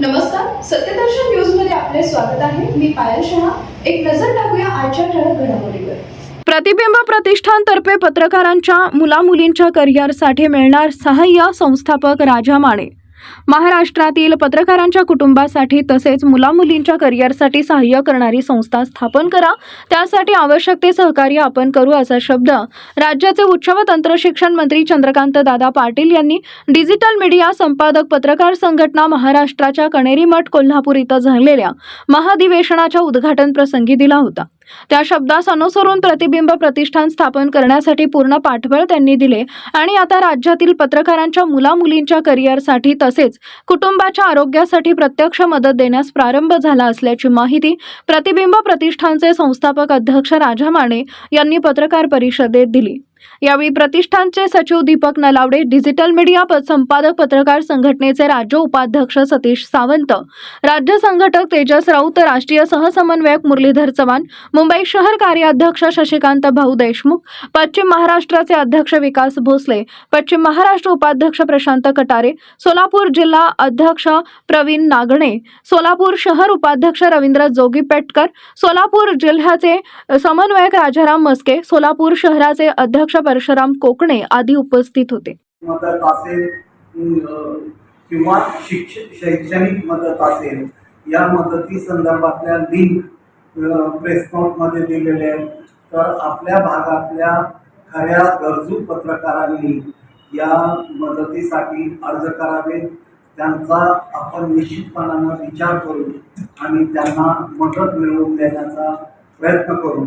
नमस्कार सत्यदर्शन न्यूजमध्ये आपले स्वागत आहे. मी पायल शहा. एक नजर टाकूया आजच्या ठळक घडामोडीवर. प्रतिबिंब प्रतिष्ठानतर्फे पत्रकारांच्या मुला मुलींच्या करिअरसाठी मिळणार सहाय्य संस्थापक राजा माने. महाराष्ट्रातील पत्रकारांच्या कुटुंबासाठी तसेच मुलामुलींच्या करिअरसाठी सहाय्य करणारी संस्था स्थापन करा. त्यासाठी आवश्यक ते सहकार्य आपण करू असा शब्द राज्याचे उच्च व तंत्रशिक्षण मंत्री चंद्रकांत दादा पाटील यांनी डिजिटल मीडिया संपादक पत्रकार संघटना महाराष्ट्राच्या कणेरी मठ कोल्हापूर इथं झालेल्या महाधिवेशनाच्या उद्घाटन प्रसंगी दिला होता. त्या शब्दास अनुसरून प्रतिबिंब प्रतिष्ठान स्थापन करण्यासाठी पूर्ण पाठबळ त्यांनी दिले. आणि आता राज्यातील पत्रकारांच्या मुलामुलींच्या करिअरसाठी तसेच कुटुंबाच्या आरोग्यासाठी प्रत्यक्ष मदत देण्यास प्रारंभ झाला असल्याची माहिती प्रतिबिंब प्रतिष्ठानचे संस्थापक अध्यक्ष राजा माने यांनी पत्रकार परिषदेत दिली. यावेळी प्रतिष्ठानचे सचिव दीपक नलावडे डिजिटल मीडिया संपादक पत्रकार संघटनेचे राज्य उपाध्यक्ष सतीश सावंत राज्य संघटक तेजस राऊत राष्ट्रीय सहसमन्वयक मुरलीधर चव्हाण मुंबई शहर कार्याध्यक्ष शशिकांत भाऊ देशमुख पश्चिम महाराष्ट्राचे अध्यक्ष विकास भोसले पश्चिम महाराष्ट्र उपाध्यक्ष प्रशांत कटारे सोलापूर जिल्हा अध्यक्ष प्रवीण नागणे सोलापूर शहर उपाध्यक्ष रवींद्र जोगीपेटकर सोलापूर जिल्ह्याचे समन्वयक राजाराम मस्के सोलापूर शहराचे अध्यक्ष परशुराम कोकणे आदी उपस्थित होते. मदत असेल किंवा शिक्ष शैक्षणिक मदत असेल या मदती संदर्भातल्या लिंक प्रेस नोटमध्ये दिलेले आहेत. तर आपल्या भागातल्या खऱ्या गरजू पत्रकारांनी या मदतीसाठी अर्ज करावे त्यांचा आपण निश्चितपणानं विचार करू आणि त्यांना मदत मिळवून देण्याचा प्रयत्न करू.